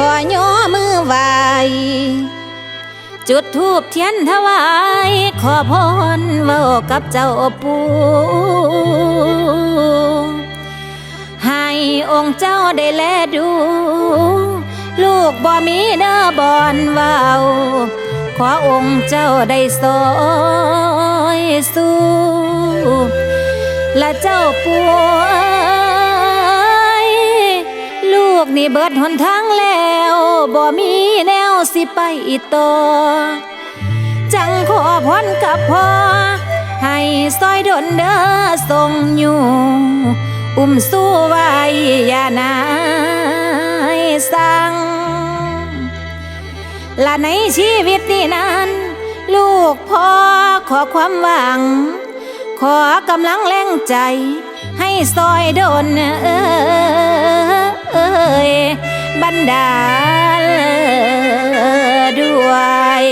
ขอย่อมือไหวจุดทูบเทียนถวาย ขอพรเว้ากับเจ้าปู่ให้องค์เจ้าได้แลดู ลูกบ่มีเด้อบอนเว้าขอองค์เจ้าได้ซอยสู้และเจ้าป่วย ลูกนี่เบิดหนทางแล้วบ่มีแนวสิไปอีกต่อจังขอพรกับพ่อให้ซอยดนเด้อทรงอยู่อุ้มสู้ไว้อย่านายสั่งและในชีวิตนี้นั้น ลูกพ่อขอความหวัง ขอกำลังแรงใจ ให้ซอยดนเอ้ย บันดาลด้วย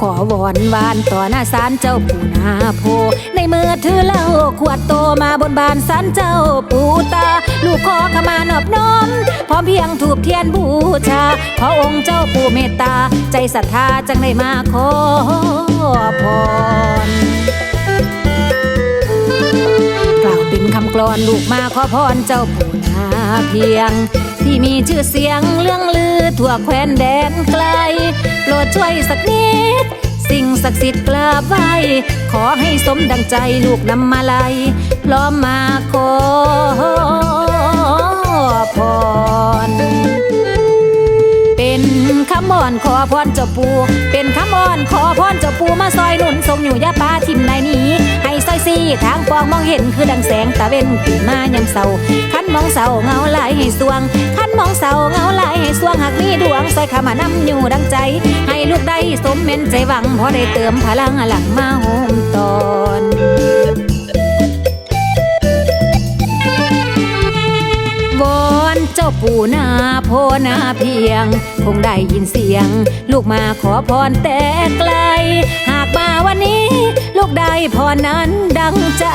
ขอวอนวานต่อหน้าศาลเจ้าปู่นาโพ ในมือถือเหล้าขวดโตมาบนบานศาลเจ้าปู่ตา ลูกขอขมานอบน้อมพร้อมเพียงถูกเทียนบูชา ขอองค์เจ้าปู่เมตตา ใจศรัทธาจังได้มาขอพร กลอนลูกมาขอพรเจ้าปู่นาเพียง ที่มีชื่อเสียงเรื่องลือทั่วแคว้นแดนไกล โปรดช่วยสักนิด สิ่งศักดิ์สิทธิ์กราบไหว้ขอให้สมดังใจลูกนำมาลัยพร้อมมาขอพรเป็นคำอ่อนขอพรเจ้าปูเป็นคำอ่อนขอพรเจ้าปูมาซอยหนุนทรงอยู่ยาปาทิมในนี้ให้ ซี่ทางปองมองเห็นคือดังแสงตะเวนตื่นมายามเศร้าคันมองเศร้าเงาไหลให้สวงคันมองเศร้าเงาไหลให้สวงหากมีดวงซอยขามานำอยู่ดังใจ ให้ลูกได้สมเม็นใจหวังพอได้เติมพลังหลังมาโฮมตอนวอนเจ้าปู่นาโพนาเพียง คงได้ยินเสียง ลูกมาขอพรแต่ไกล หากมาวันนี้ ได้พรนั้นดังใจ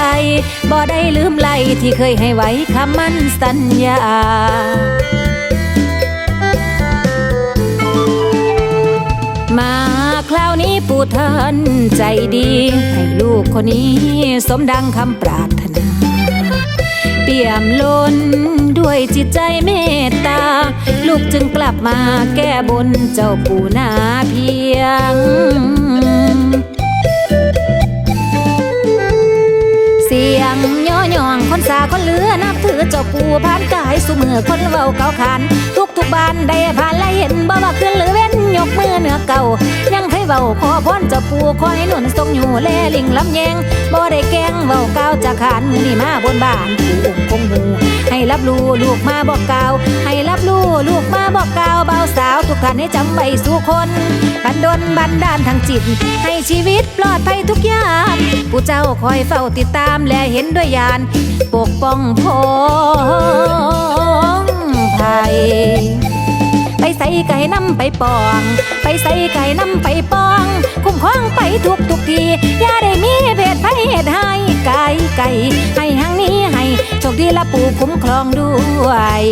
บ่ได้ลืมไหลที่เคยให้ไว้คำมั่นสัญญามาคราวนี้ปู่ท่านใจดี ให้ลูกคนนี้สมดังคำปรารถนา เปี่ยมล้นด้วยจิตใจเมตตา ลูกจึงกลับมาแก้บนเจ้าปู่นาเพียง เสียงย่อย่องคนสาคนเหลือนับถือเจ้าปู่ผ่านกายสุมือคนเว้าเก่าขานทุกทุกบ้านได้ผ่านและเห็นบ่ว่าขึ้นหรือเว้นยกมือเหนือเก่า ยังให้เว้าขอพรเจ้าปู่คอยหนุนทรงอยู่แลลิงลำแยงบ่ได้แกงเว้าก้าจะขานมือนี่มาบนบ้านปู่องค์คงหูให้รับรู้ลูกมาบอกกล่าวให้รับรู้ กมาบอกาวเบาสาวทุกท่านให้จำไว้สู่คนบันดลบันดาลทางจิต ให้ชีวิตปลอดภัยทุกอย่างผู้เจ้าคอยเฝ้าติดตามและเห็นด้วยญาณปกป้องพงภัยไปใส่ไก่น้ำไปปอง ไปใส่ไก่น้ำไปปอง คุ้มครองไปทุกทุกที อย่าได้มีเพศภัยเหตุให้ไก่ไก่ให้หางนี้ให้โชคดีละปู่คุ้มครองด้วย